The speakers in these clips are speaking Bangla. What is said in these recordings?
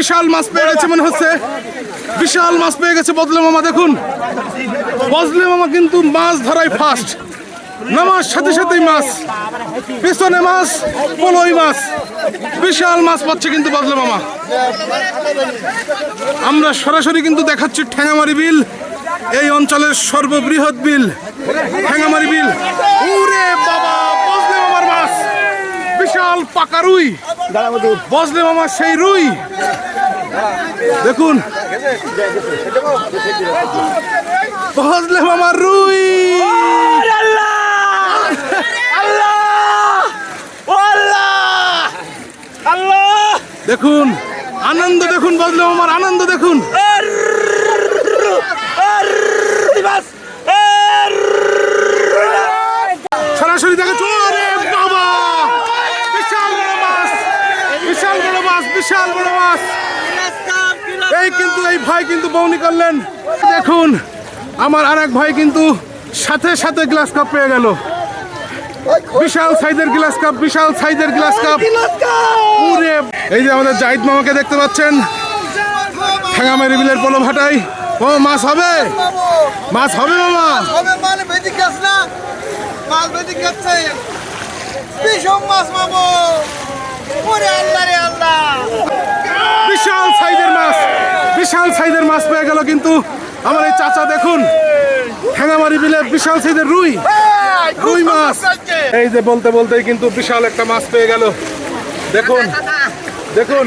বিশাল মাছ পেয়ে গেছে মনে হচ্ছে। বিশাল মাছ পেয়ে গেছে বদলে মামা, দেখুন। বদলে মামা কিন্তু মাছ ধরাই ফার্স্ট নামার সাথে সাথেই মাছ, পিছনে মাছ, পলই মাছ। বিশাল মাছ পাচ্ছে কিন্তু বদলে মামা। আমরা সরাসরি কিন্তু দেখাচ্ছি ঠ্যাঙামারি বিল, এই অঞ্চলের সর্ববৃহৎ বিল। ঠ্যাঙামারি বিল। উরে বাবা বিশাল পাকা রুই। বজলে মামার সেই রুই। দেখুন। বজলে মামার রুই। দেখুন আনন্দ দেখুন বজলে মামার আনন্দ দেখুন সরাসরি দেখাচ্ছ আরে বাবা বিশাল বড় মাছ বিশাল বড় মাছ বিশাল বড় মাছ। এই কিন্তু এই ভাই কিন্তু বৌনি করলেন। দেখুন আমার আর এক ভাই কিন্তু সাথে সাথে গ্লাস কাপ পেয়ে গেল। বিশাল সাইজের গ্লাস কাপ বিশাল সাইজের গ্লাস কাপ। পুরে এই যে আমাদের জাহিদ মামাকে দেখতে পাচ্ছেন। ঠেঙ্গামারি বিলের পোলো ভাটাই ও মাছ হবে? মাছ হবে মামা? গাছ মাছ বিষম মাছ মামো। বিশাল সাইজের মাছ বিশাল সাইজের মাছ পেয়ে গেল কিন্তু আমার এই চাচা দেখুন। ঠেঙ্গামারি বিলে বিশাল সাইজের রুই রুই মাছ। এই যে বলতে বলতেই কিন্তু বিশাল একটা মাছ পেয়ে গেল। দেখুন দেখুন।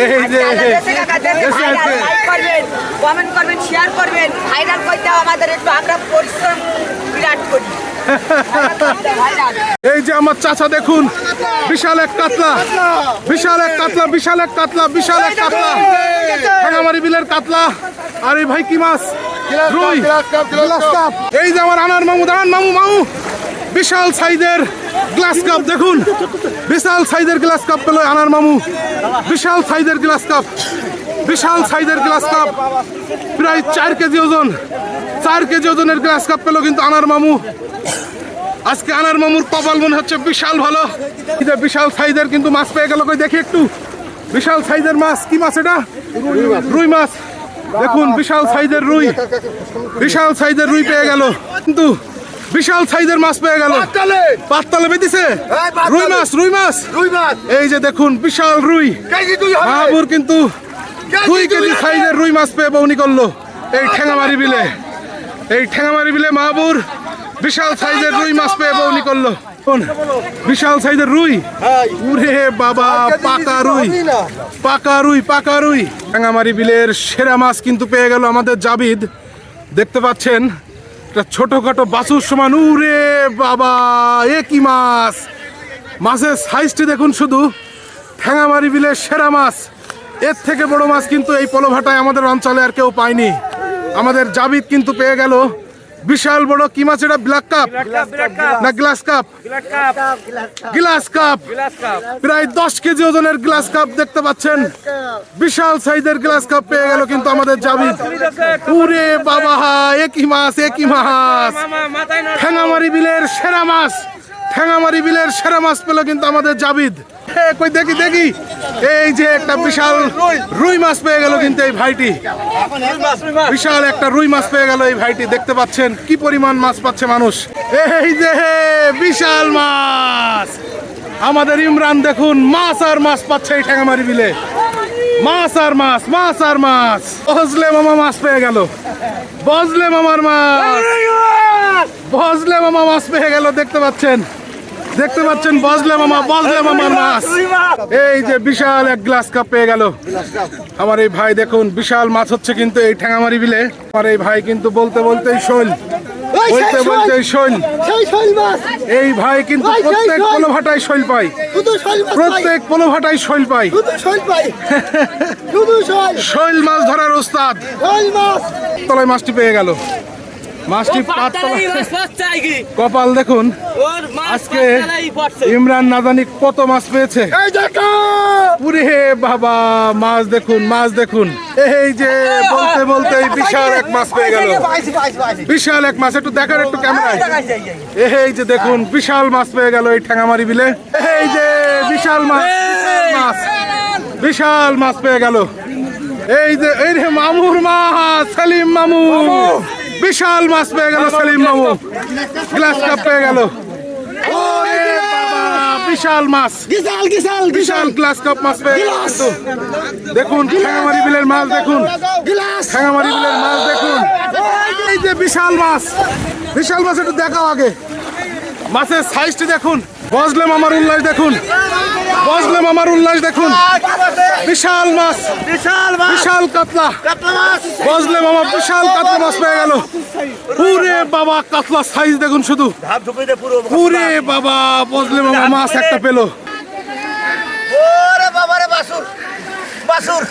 এই যে কমেন্ট করবেন শেয়ার করবেন ভাইরাল করতে আমাদের একটু আমরা পরিশ্রম বিরাট করি। এই যে আমার চাচা দেখুন বিশাল এক কাতলা বিশাল এক কাতলা বিশাল এক কাতলা বিশাল এক কাতলা। ঠেঙ্গামারি বিলের কাতলা। আর এই ভাই কি মাছ? রুই। এই যে আমার আনার মামু দাঁড়ান মামু মামু। বিশাল সাইজের গ্লাস কাপ দেখুন। বিশাল সাইজের গ্লাস কাপ পেল আনার মামু। বিশাল সাইজের গ্লাস কাপ। বিশাল সাইজের গ্লাস কাপ প্রায় চার কেজি ওজন। চার কেজি ওজনের গ্লাস কাপ পেল কিন্তু আনার মামু। আজকে আনার মামুর কপাল মনে হচ্ছে বিশাল ভালো। যে বিশাল সাইজের কিন্তু মাছ পেয়ে গেল কই? দেখি একটু। বিশাল সাইজের মাছ কি মাছ এটা? রুই মাছ। দেখুন বিশাল সাইজের রুই। বিশাল সাইজের রুই পেয়ে গেল। কিন্তু বিশাল সাইজের মাছ পেয়ে গেল। পাততালে বেঁধেছে। রুই মাছ রুই মাছ। রুই মাছ। এই যে দেখুন বিশাল রুই। দুই কিন্তু দুই কেজি সাইজের রুই মাছ পেয়ে বৌনি করল। এই ঠেঙ্গামারি বিলে। এই ঠেঙ্গামারি বিলে মাহবুর বিশাল সাইজের রুই মাছ পেয়ে বৌনি করল। বিশাল সাইজের রুই। উরে বাবা পাকা রুই। পাকা রুই পাকা রুই। ঠেঙ্গামারি বিলের সেরা মাছ কিন্তু পেয়ে গেল আমাদের জাবিদ। দেখতে পাচ্ছেন একটা ছোটখাটো বাছুর সমান। উরে বাবা এ কি মাছ? মাছের সাইজটি দেখুন শুধু। ঠ্যাঙামারি বিলের সেরা মাছ। এর থেকে বড় মাছ কিন্তু এই পলোভাটায় আমাদের অঞ্চলে আর কেউ পায়নি। আমাদের জাবিদ কিন্তু পেয়ে গেল। বিশাল বড় কি মাছ এটা? Black carp? না, গ্লাস কাপ। Glass carp. প্রায় দশ কেজি ওজনের গ্লাস কাপ দেখতে পাচ্ছেন। বিশাল সাইজের গ্লাস কাপ পেয়ে গেল কিন্তু আমাদের জাবিদ। উরে বাবা, একই মাছ একই মাছ। ঠ্যাঙামারি বিলের সেরা মাছ। ঠ্যাঙামারি বিলের সেরা মাছ পেল কিন্তু আমাদের জাবিদ। কই, দেখি দেখি। এই যে একটা বিশাল রুই মাছ পেয়ে গেল কিন্তু এই ভাইটি। বিশাল একটা রুই মাছ পেয়ে গেল এই ভাইটি, দেখতে পাচ্ছেন কি পরিমাণ মাছ পাচ্ছে মানুষ। এই যে বিশাল মাছ। আমাদের ইমরান দেখুন, মাছ আর মাছ পাচ্ছে এই ঠ্যাঙামারি বিলে। মাছ আর মাছ মাছ আর মাছ। বজলে মামা মাছ পেয়ে গেল। বজলে মামার মাছ। বজলে মামা মাছ পেয়ে গেল, দেখতে পাচ্ছেন। দেখতে পাচ্ছেন বজলে মামা বজলে মামার মাছ এই যে বিশাল এক গ্লাস কাপ পেয়ে গেল। আমার এই ভাই দেখুন বিশাল মাছ হচ্ছে কিন্তু এই ঠেঙামারি বিলে। আমার এই ভাই কিন্তু বলতে বলতেই শৈল। বলতে শৈল। এই ভাই কিন্তু প্রত্যেক পোলো ভাটায় শৈল পাই। প্রত্যেক পোলো ভাটায় শৈল পাই শৈল। মাছ ধরার ওস্তাদ। তলায় মাছটি পেয়ে গেল। মাছটি কপাল দেখুন আজকে ইমরান না জানি কত মাছ পেয়েছে পুরে বাবা মাছ দেখুন মাছ দেখুন এই যে বলতে বলতে বিশাল এক মাছ পেয়ে গেল বিশাল এক মাছ একটু দেখার একটু ক্যামেরায় এই যে দেখুন বিশাল মাছ পেয়ে গেল এই ঠ্যাঙামারি বিলে এই যে বিশাল মাছ মাছ বিশাল মাছ পেয়ে গেল এই যে এই রে মামুর মাছ সেলিম মামু বিশাল মাছ পেয়ে গেল সেলিম মামু গ্লাস কাপ পেয়ে গেল। বাবা, বিশাল মাছ। বিশাল গ্লাস কাপ মাছ পেয়ে গেল কিন্তু। দেখুন ঠ্যাঙামারি বিলের মাছ দেখুন। বিলের মাছ দেখুন। এই যে বিশাল মাছ। বিশাল মাছ একটু দেখাও আগে। মাছের সাইজটি দেখুন। বজলেম আমার উল্লাস দেখুন। বজলেম মামার উল্লাস দেখুন। বিশাল মাছ। বিশাল মাছ। বিশাল কাতলা। কাতলা মাছ। বজলেম আমার বিশাল কাতলা মাছ পেয়ে গেল। পুরে বাবা কাতলা সাইজ দেখুন শুধু। পুরো পুরে বাবা বজলেম আমার মাছ একটা পেল। ওরে বাবা রে বাসুর। বাসুর।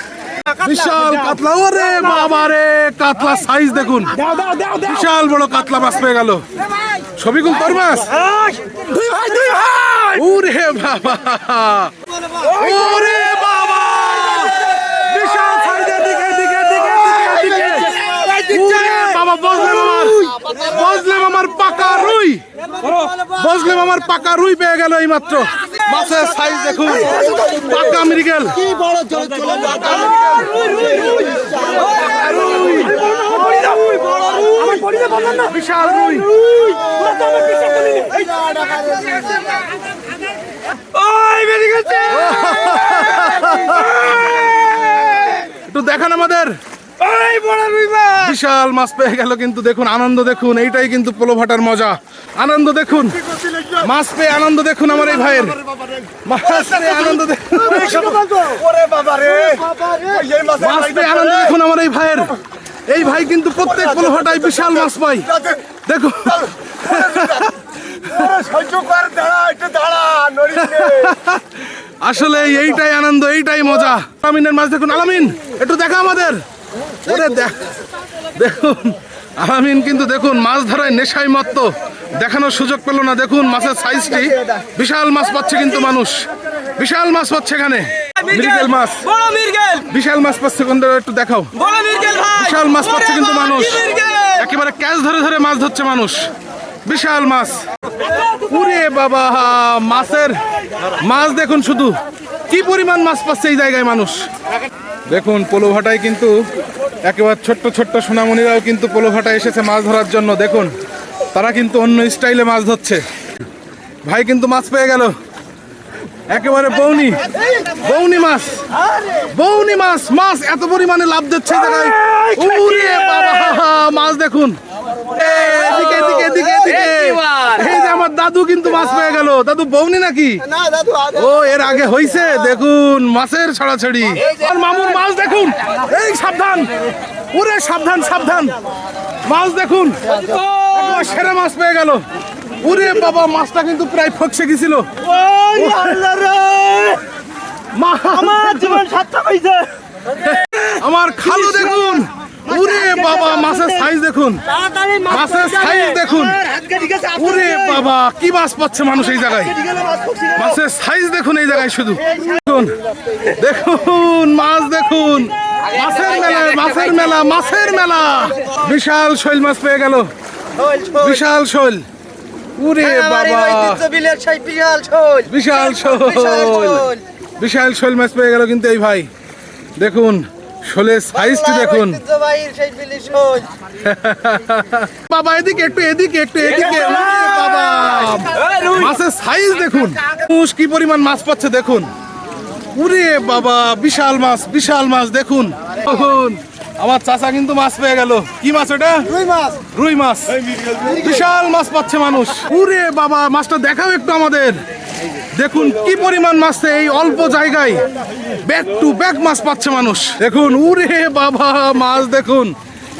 বিশাল কাতলা ওরে বাবা রে কাতলা সাইজ দেখুন। দাও দাও দাও দাও। বিশাল বড় কাতলা মাছ পেয়ে গেল। ছবিগুল তোর মাছ। দুই ভাই দুই ভাই। ওরে বাবা। ওরে বাবা। বিশাল বাবা বজলেম আমার বজলেম পাকা রুই। বজলেম আমার পাকা রুই পেয়ে গেল এই মাত্র সাইজ দেখুন। পাকা মৃগেল। কি বড় বিশাল রুই। একটু দেখান আমাদের। বিশাল মাছ পেয়ে গেল কিন্তু দেখুন আনন্দ দেখুন এইটাই কিন্তু পোলো ভাটার মজা। আনন্দ দেখুন মাছ পেয়ে আনন্দ দেখুন আমার এই ভাইয়ের। মাছ পেয়ে আনন্দ দেখুন। ওরে বাবা রে! এই মাছ মাছ পেয়ে আনন্দ দেখুন আমার এই ভাইয়ের। এই ভাই কিন্তু প্রত্যেক পোলো ভাটায় বিশাল মাছ পাই দেখুন। আসলে এইটাই আনন্দ এইটাই মজা। আলামিনের মাছ দেখুন আলামিন একটু দেখা আমাদের। ওরে দেখ দেখুন আলামিন কিন্তু দেখুন মাছ ধরায় নেশায় মত্ত। দেখানোর সুযোগ পেল না দেখুন মাছের সাইজটি বিশাল মাছ পাচ্ছে কিন্তু মানুষ। বিশাল মাছ পাচ্ছে এখানে। মৃগেল মাছ। বড় মির্গেল। বিশাল মাছ পাচ্ছে কোন একটু দেখাও। বড় মির্গেল ভাই। বিশাল মাছ পাচ্ছে কিন্তু মানুষ। একেবারে ক্যাচ ধরে ধরে মাছ ধরছে মানুষ। বিশাল মাছ। উরে বাবা, মাছের মাছ দেখুন শুধু। কি পরিমাণ মাছ পাচ্ছে এই জায়গায় মানুষ? দেখুন পোলো ভাটায় কিন্তু একেবারে ছোট্ট ছোট্ট সোনামণিরাও কিন্তু পোলো ভাটায় এসেছে মাছ ধরার জন্য। দেখুন, তারা কিন্তু অন্য স্টাইলে মাছ ধরছে। ভাই কিন্তু মাছ পেয়ে গেল। একেবারে বৌনি বৌনি মাছ বৌনি মাছ মাছ এত পরিমাণে লাভ দিচ্ছে মাছ দেখুন। এদিকে এদিকে এদিকে এদিকে। এই যে আমার দাদু কিন্তু মাছ পেয়ে গেল। দাদু বৌনি নাকি? ও এর আগে হইছে। দেখুন মাছের ছড়াছড়ি। মামুর মাছ দেখুন। এই সাবধান। ওরে সাবধান সাবধান। মাছ দেখুন। একবার সেরা মাছ পেয়ে গেল। ওরে বাবা মাছটা কিন্তু প্রায় ফকসে গেছিল। মা- আমার জীবন সার্থক হয়েছে আমার খালু দেখুন। ওরে বাবা মাছের সাইজ দেখুন। মাছের সাইজ দেখুন। ওরে বাবা কি মাছ পাচ্ছে মানুষ এই জায়গায়? মাছের সাইজ দেখুন এই জায়গায় শুধু। দেখুন দেখুন মাছ দেখুন। মাছের মেলা মাছের মেলা মাছের মেলা। বিশাল শৈল মাছ পেয়ে গেল। বিশাল শৈল। উরে বাবা। বিলের বিশাল শোল। বিশাল শোল। বিশাল শোল মাছ পেয়ে গেল কিন্তু এই ভাই। দেখুন শোলের সাইজটি দেখুন। বাবা এদিকে একটু এদিকে একটু এদিকে। বাবা। মাছের সাইজ দেখুন। কি পরিমাণ মাছ পাচ্ছে দেখুন। উরে বাবা বিশাল মাছ বিশাল মাছ দেখুন। আমার চাচা কিন্তু মাছ পেয়ে গেল। কি মাছ ওটা? দুই মাছ। রুই মাছ। বিশাল মাছ পাচ্ছে মানুষ। উরে বাবা মাছটা দেখাও একটু আমাদের। দেখুন কি পরিমাণ মাছ এই অল্প জায়গায়। ব্যাক টু ব্যাক মাছ পাচ্ছে মানুষ। দেখুন উরে বাবা মাছ দেখুন।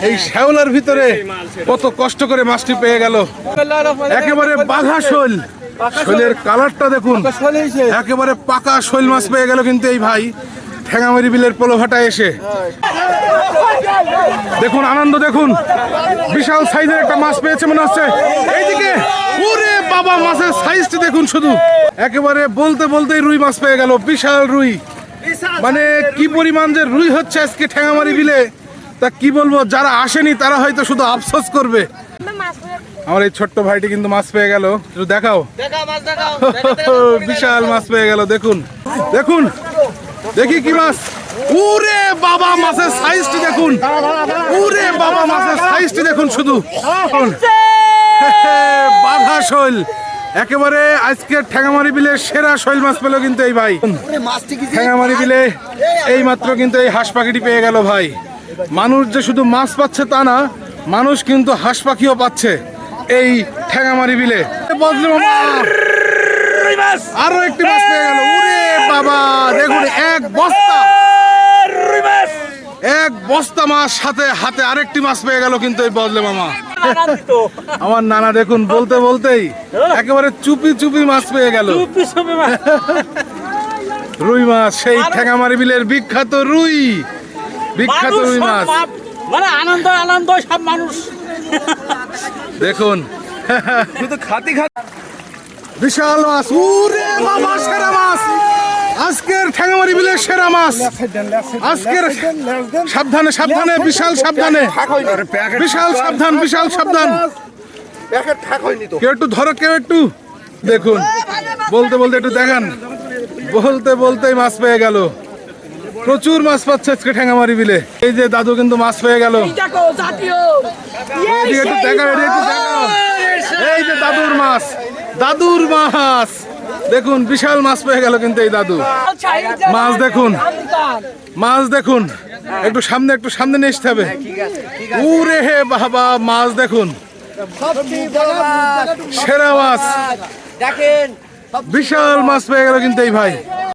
এই শ্যাওলার ভিতরে কত কষ্ট করে মাছটি পেয়ে গেল। একেবারে বাঘা শৈল। শৈলের কালারটা দেখুন। একেবারে পাকা শৈল মাছ পেয়ে গেল কিন্তু এই ভাই। ঠেঙামারি বিলের পোলোভাটা এসে। দেখুন আনন্দ দেখুন। বিশাল সাইজের একটা মাছ পেয়েছে মনে হচ্ছে। এইদিকে ওরে বাবা মাছের সাইজটি দেখুন শুধু। একেবারে বলতে বলতেই রুই মাছ পেয়ে গেল বিশাল রুই। মানে কি পরিমাণ যে রুই হচ্ছে আজকে ঠ্যাঙামারি বিলে তা কি বলব যারা আসেনি তারা হয়তো শুধু আফসোস করবে। আমার এই ছোট্ট ভাইটি কিন্তু মাছ পেয়ে গেল। দেখাও। বিশাল মাছ পেয়ে গেল দেখুন। দেখুন দেখি কি মাছ? উরে বাবা মাছের সাইজটি দেখুন। উরে বাবা মাছের সাইজটি দেখুন শুধু। বাধা শৈল। একেবারে আজকে ঠেঙামারি বিলে সেরা শৈল মাছ পেল কিন্তু এই ভাই। ঠেঙামারি বিলে এই মাত্র কিন্তু এই হাঁস পাখিটি পেয়ে গেল ভাই। মানুষ যে শুধু মাছ পাচ্ছে তা না মানুষ কিন্তু হাঁস পাখিও পাচ্ছে এই ঠ্যাঙামারি বিলে। বদলে আরও একটি মাছ। পেয়ে গেল। বাবা দেখুন এক বস্তা। এক বস্তা মাছ সাথে হাতে আরেকটি মাছ পেয়ে গেল কিন্তু এই বদলে মামা। আমার নানা দেখুন বলতে বলতেই একেবারে চুপি চুপি মাছ পেয়ে গেল। রুই মাছ সেই ঠেঙামারি বিলের বিখ্যাত রুই। বিখ্যাত রুই মাছ। মানে আনন্দ আনন্দ সব মানুষ। দেখুন। শুধু খাতি খাতি বিশাল মাছ। উরে বাবা সেরা মাছ। আজকের ঠ্যাঙামারি বিলের সেরা মাছ। আজকের সাবধানে সাবধানে, বিশাল সাবধানে। বিশাল সাবধান বিশাল সাবধান। কেউ একটু ধরো, কেউ একটু দেখুন। বলতে বলতে একটু দেখান। বলতে, বলতেই মাছ পেয়ে গেল। প্রচুর মাছ পাচ্ছে আজকে ঠ্যাঙামারি বিলে এই যে দাদু কিন্তু মাছ পেয়ে গেল। এই যে দাদুর মাছ দাদুর মাছ। দেখুন বিশাল মাছ পেয়ে গেল কিন্তু এই দাদু। মাছ দেখুন মাছ দেখুন। একটু সামনে একটু সামনে নিয়ে আসতে হবে। উরে হে বাবা মাছ দেখুন। সেরা মাছ। দেখেন বিশাল মাছ পেয়ে গেল কিন্তু এই ভাই।